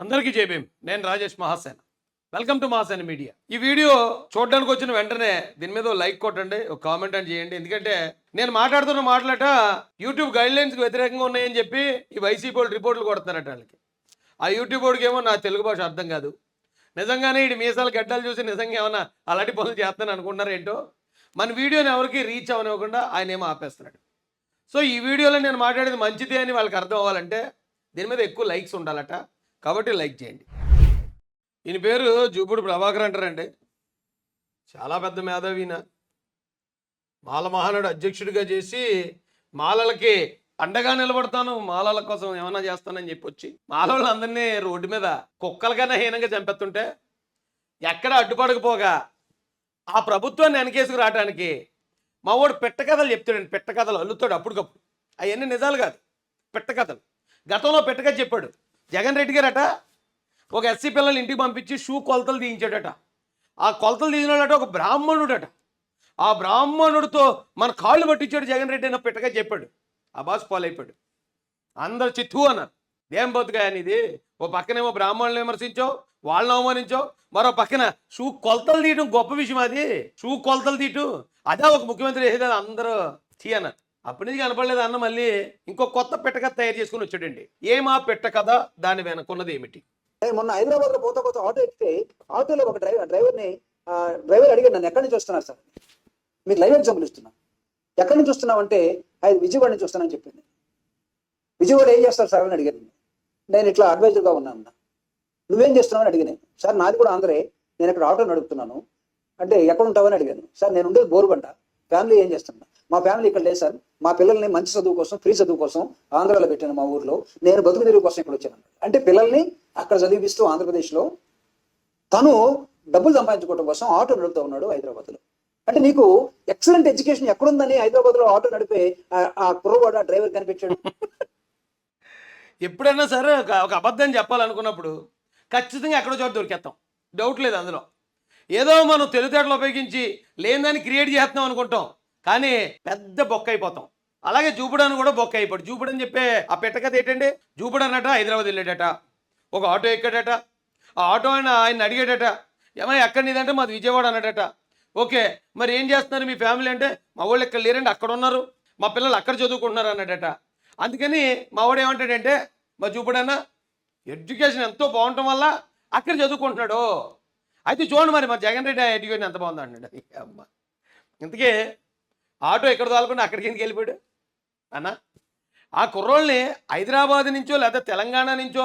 అందరికీ జేబీం నేను Rajesh Mahasena. Welcome to Mahasena media ఈ వీడియో చూడడానికి వచ్చిన వెంటనే దీని మీద లైక్ కొట్టండి ఒక కామెంట్ అని చేయండి. ఎందుకంటే నేను మాట్లాడుతున్న మాటలట యూట్యూబ్ గైడ్లైన్స్కి వ్యతిరేకంగా ఉన్నాయని చెప్పి ఈ వైసీపీ వాళ్ళు రిపోర్ట్లు కొడుతున్నారట వాళ్ళకి. ఆ యూట్యూబ్ వాడికి ఏమో నా తెలుగు భాష అర్థం కాదు. నిజంగానే ఈ మీసాలు గడ్డలు చూసి నిజంగా ఏమన్నా అలాంటి పనులు చేస్తాను అనుకుంటున్నారు ఏంటో? మన వీడియోని ఎవరికి రీచ్ అవనివ్వకుండా ఆయన ఏమో ఆపేస్తున్నాడు. సో ఈ వీడియోలో నేను మాట్లాడేది మంచిదే అని వాళ్ళకి అర్థం అవ్వాలంటే దీని మీద ఎక్కువ లైక్స్ ఉండాలట. కాబట్టి లైక్ చేయండి. ఈయన పేరు జూపుడు ప్రభాకర్ అంటారండి. చాలా పెద్ద మేధావిన మాల మహానుడు అధ్యక్షుడిగా చేసి మాలలకి అండగా నిలబడతాను మాలల కోసం ఏమైనా చేస్తానని చెప్పి వచ్చి మాలలు అందరినీ రోడ్డు మీద కుక్కలుగానే హీనంగా చంపెత్తుంటే ఎక్కడ అడ్డుపడకపోగా ఆ ప్రభుత్వాన్ని వెనకేసుకు రావడానికి మా వాడు పెట్ట కథలు చెప్తాడండి. పెట్ట కథలు అల్లుతాడు అప్పటికప్పుడు. అవన్నీ నిజాలు కాదు. పెట్ట కథలు. గతంలో పెట్టకథ చెప్పాడు. జగన్ రెడ్డి గారట ఒక ఎస్సీ పిల్లల్ని ఇంటికి పంపించి షూ కొలతలు తీయించాడట. ఆ కొలతలు తీసినాడట ఒక బ్రాహ్మణుడట. ఆ బ్రాహ్మణుడితో మన కాళ్ళు పట్టించాడు జగన్ రెడ్డి అని పిట్టగా చెప్పాడు. ఆ బాస్ పాలైపోయాడు. అందరు చిత్తు అన్నారు. ఏం బతుకాయ ఇది ఓ పక్కనేమో బ్రాహ్మణులు విమర్శించావు వాళ్ళని అవమానించావు మరో పక్కన షూ కొలతలు తీయటం గొప్ప విషయం అది. షూ కొలతలు తీయటం. అదే ఒక ముఖ్యమంత్రి వేసేదా అందరూ చీ అన్నారు. అప్పటి నుంచి కనపడలేదు అన్న మళ్ళీ ఇంకో కొత్త పెట్టక తయారు చేసుకుని వచ్చాడండి. ఏమా పెట్ట కథ? దాని వెనకున్నది ఏమిటి? మొన్న హైదరాబాద్లో పోతా పోతా ఆటో ఎక్కితే ఆటోలో ఒక డ్రైవర్ డ్రైవర్ని ఆ, డ్రైవర్ అడిగాడు నన్ను ఎక్కడి నుంచి వస్తున్నారు సార్? మీరు లైవ్ ఎగ్జాంపుల్ ఇస్తున్నా ఎక్కడి నుంచి వస్తున్నావు అంటే అది విజయవాడ నుంచి వస్తానని చెప్పింది. విజయవాడ ఏం చేస్తారు సార్? అని అడిగాను నేను ఇట్లా అడ్వైజర్గా ఉన్నాను నువ్వేం చేస్తున్నావు అని అడిగాను సార్ నాది కూడా ఆంధ్రే. నేను ఇక్కడ ఆటో నడుపుతున్నాను అంటే ఎక్కడ ఉంటావని అడిగాను. సార్ నేను ఉండేది బోరుబండ. ఫ్యామిలీ ఏం చేస్తున్నా మా ఫ్యామిలీ ఇక్కడ లేదు సార్. మా పిల్లల్ని మంచి చదువు కోసం ఫ్రీ చదువు కోసం ఆంధ్రాలో పెట్టాను మా ఊర్లో. నేను బతుకు తెరువు కోసం ఇక్కడ వచ్చాను. అంటే పిల్లల్ని అక్కడ చదివిస్తూ ఆంధ్రప్రదేశ్లో తను డబ్బులు సంపాదించుకోవడం కోసం ఆటో నడుపుతూ ఉన్నాడు హైదరాబాద్లో. అంటే నీకు ఎక్సలెంట్ ఎడ్యుకేషన్ ఎక్కడుందని హైదరాబాద్లో ఆటో నడిపే ఆ- ఆ కుర్రవాడు ఆ డ్రైవర్ కనిపించాడు. ఎప్పుడైనా సరే ఒక ఒక అబద్ధం చెప్పాలనుకున్నప్పుడు ఖచ్చితంగా ఎక్కడో చోట దొరికేస్తాం డౌట్ లేదు అందులో. ఏదో మనం తెలివితేటలు ఉపయోగించి లేని దాన్ని క్రియేట్ చేస్తున్నాం అనుకుంటాం. కానీ పెద్ద బొక్క అయిపోతాం. అలాగే జూపుడని కూడా బొక్క అయిపోడు. జూపుడని చెప్పే ఆ పెట్టకథ ఏంటండి? జూపుడు అన్నట హైదరాబాద్ వెళ్ళాడట. ఒక ఆటో ఎక్కాడట. ఆ ఆటో ఆయన ఆయన అడిగాడట. ఏమైనా ఎక్కడ నీదంటే మాది విజయవాడ అన్నాడట. ఓకే మరి ఏం చేస్తున్నారు మీ ఫ్యామిలీ అంటే? మా వాళ్ళు ఇక్కడ లేరండి అక్కడ ఉన్నారు. మా పిల్లలు అక్కడ చదువుకుంటున్నారు అన్నాడట. అందుకని మా వాడు ఏమంటాడంటే మా చూపుడన్నా ఎడ్యుకేషన్ ఎంతో బాగుండటం వల్ల అక్కడ చదువుకుంటున్నాడు. అయితే చూడండి మరి మా జగన్ రెడ్డి ఎడ్యుకేషన్ ఎంత బాగుంది అన్నాడు అమ్మ ఇంతకీ ఆటో ఎక్కడ తోలకుండా అక్కడికి ఎందుకు వెళ్ళిపోయాడు? అన్న ఆ కుర్రోళ్ళని హైదరాబాద్ నుంచో లేదా తెలంగాణ నుంచో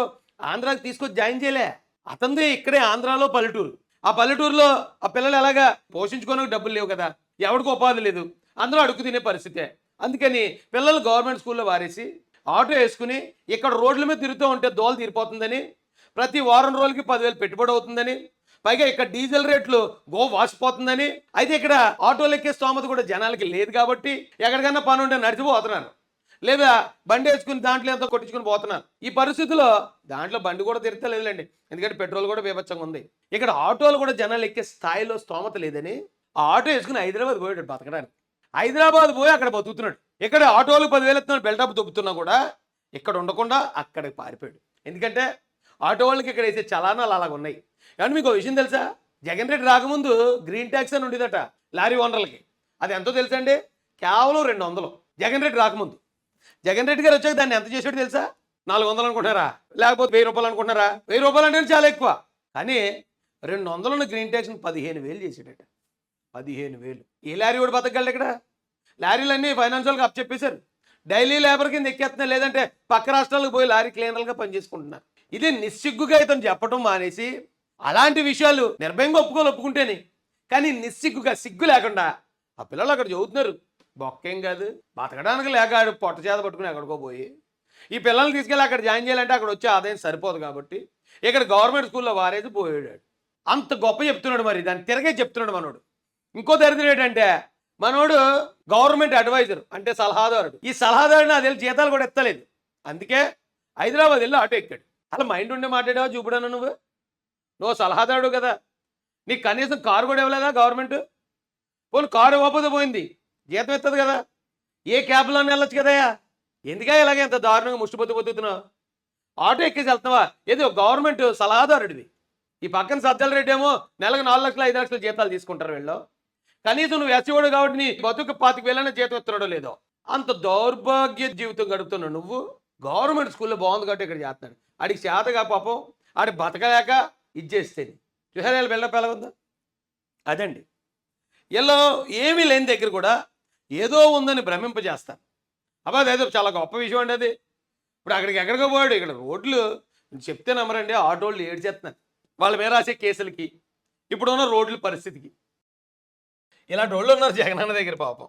ఆంధ్రాకి తీసుకొచ్చి జాయిన్ చేయలే. అతనిదే ఇక్కడే ఆంధ్రాలో పల్లెటూరు. ఆ పల్లెటూరులో ఆ పిల్లలు ఎలాగా పోషించుకోవడానికి డబ్బులు లేవు కదా ఎవరికి ఉపాధి లేదు. అందరూ అడుగు తినే పరిస్థితే. అందుకని పిల్లలు గవర్నమెంట్ స్కూల్లో వారేసి ఆటో వేసుకుని ఇక్కడ రోడ్ల మీద తిరుగుతూ ఉంటే దోలు తీరిపోతుందని ప్రతి వారం రోజులకి పదివేలు పెట్టుబడి అవుతుందని పైగా ఇక్కడ డీజిల్ రేట్లు గో వాసిపోతుందని. అయితే ఇక్కడ ఆటోలు ఎక్కే స్తోమత కూడా జనాలకి లేదు కాబట్టి ఎక్కడికన్నా పని ఉంటే నడిచిపోతున్నారు. లేదా బండి వేసుకుని దాంట్లో ఎంతో కొట్టించుకుని పోతున్నారు. ఈ పరిస్థితిలో దాంట్లో బండి కూడా తిరుగుతా లేదులేండి. ఎందుకంటే పెట్రోల్ కూడా బీభత్సంగా ఉంది. ఇక్కడ ఆటోలు కూడా జనాలు ఎక్కే స్థాయిలో స్తోమత లేదని ఆ ఆటో వేసుకుని హైదరాబాద్ పోయాడు బతకడానికి. హైదరాబాద్ పోయి అక్కడ బతుకుతున్నాడు. ఇక్కడ ఆటోలు పదివేలు ఎత్తున్నాడు బెల్టప్ దొబ్బుతున్నా కూడా ఇక్కడ ఉండకుండా అక్కడికి పారిపోయాడు. ఎందుకంటే ఆటో వాళ్ళకి ఇక్కడ వేసే చలానాలు అలాగ ఉన్నాయి. కానీ మీకు విషయం తెలుసా? జగన్ రెడ్డి రాకముందు గ్రీన్ ట్యాక్స్ అని ఉండేదట లారీ ఓనర్లకి. అది ఎంతో తెలుసా అండి? కేవలం రెండు వందలు. జగన్ రెడ్డి రాకముందు. జగన్ రెడ్డి గారు వచ్చాక దాన్ని ఎంత చేసాడు తెలుసా? నాలుగు వందలు అనుకుంటున్నారా? లేకపోతే వెయ్యి రూపాయలు అనుకుంటున్నారా? వెయ్యి రూపాయలు అంటే చాలా ఎక్కువ. కానీ రెండు వందలను గ్రీన్ ట్యాక్స్ని పదిహేను వేలు చేసాడట పదిహేను వేలు. ఏ లారీ కూడా బతకగలడు ఇక్కడ? లారీలన్నీ ఫైనాన్షియల్గా అప్ చెప్పేశారు డైలీ లేబర్ కింద ఎక్కేస్తున్నారు లేదంటే పక్క రాష్ట్రాలకు పోయి లారీ క్లీనర్లుగా పనిచేసుకుంటున్నారు. ఇది నిస్సిగ్గుగా ఇతను చెప్పడం మానేసి అలాంటి విషయాలు నిర్భయంగా ఒప్పుకోలు ఒప్పుకుంటేనే. కానీ నిస్సిగ్గుగా సిగ్గు లేకుండా ఆ పిల్లలు అక్కడ చదువుతున్నారు. బొక్కేం కాదు. బతకడానికి లేక ఆడు పొట్ట చేత పట్టుకుని ఎక్కడికో పోయి. ఈ పిల్లల్ని తీసుకెళ్ళి అక్కడ జాయిన్ చేయాలంటే అక్కడ వచ్చే ఆదాయం సరిపోదు కాబట్టి ఇక్కడ గవర్నమెంట్ స్కూల్లో వారేసి పోయాడు. అంత గొప్ప చెప్తున్నాడు మరి. దాన్ని తిరగే చెప్తున్నాడు మనోడు. ఇంకో దరిద్రం ఏంటంటే మనోడు గవర్నమెంట్ అడ్వైజర్ అంటే సలహాదారుడు. ఈ సలహాదారుడు అది తెలిసి జీతాలు కూడా ఎత్తలేదు. అందుకే హైదరాబాద్ వెళ్ళి ఆటో ఎక్కాడు. అలా మైండ్ ఉండి మాట్లాడావా? చూపుడాను నువ్వు? నువ్వు సలహాదారుడు కదా. నీకు కనీసం కారు కూడా ఇవ్వలేదా గవర్నమెంట్ పోను కారు ఇవ్వకపోతే పోయింది. జీతం ఎత్తదు కదా. ఏ క్యాబ్లో వెళ్ళొచ్చు కదయా ఎందుకే ఇలాగే ఎంత దారుణంగా ముష్టిపోతు బతుకుతున్నావు ఆటో ఎక్కేసి వెళ్తావా ఏదో గవర్నమెంట్ సలహాదారుడివి. ఈ పక్కన సజ్జల రెడ్డి ఏమో నెలకు నాలుగు లక్షలు ఐదు లక్షల జీతాలు తీసుకుంటారు వీళ్ళు. కనీసం నువ్వు ఎస్సీవాడు కాబట్టి నీ బతుకు పాతిక వేలైనా జీతం ఇస్తున్నాడో లేదో. అంత దౌర్భాగ్య జీవితం గడుపుతున్నావు నువ్వు. గవర్నమెంట్ స్కూల్లో బాగుంది కాబట్టి ఇక్కడ చేస్తున్నాడు. ఆడికి చేతగా పాపం ఆడి బతకలేక ఇచ్చేస్తేది చూసారా వీళ్ళ బిల్డప్ ఎలా ఉందో? అదండి. వీళ్ళు ఏమీ లేని దగ్గర కూడా ఏదో ఉందని భ్రమింపజేస్తారు. అబ్బా అదేదో చాలా గొప్ప విషయం అండి అది. ఇప్పుడు అక్కడికి ఎక్కడికో పోయాడు. ఇక్కడ రోడ్లు చెప్తే నమ్మరండి ఆటోళ్ళు ఏడ్చేస్తున్నారు. వాళ్ళ మీద రాసే కేసులకి ఇప్పుడున్న రోడ్ల పరిస్థితికి. ఇలాంటి వాళ్ళు ఉన్నారు జగనన్న దగ్గర పాపం.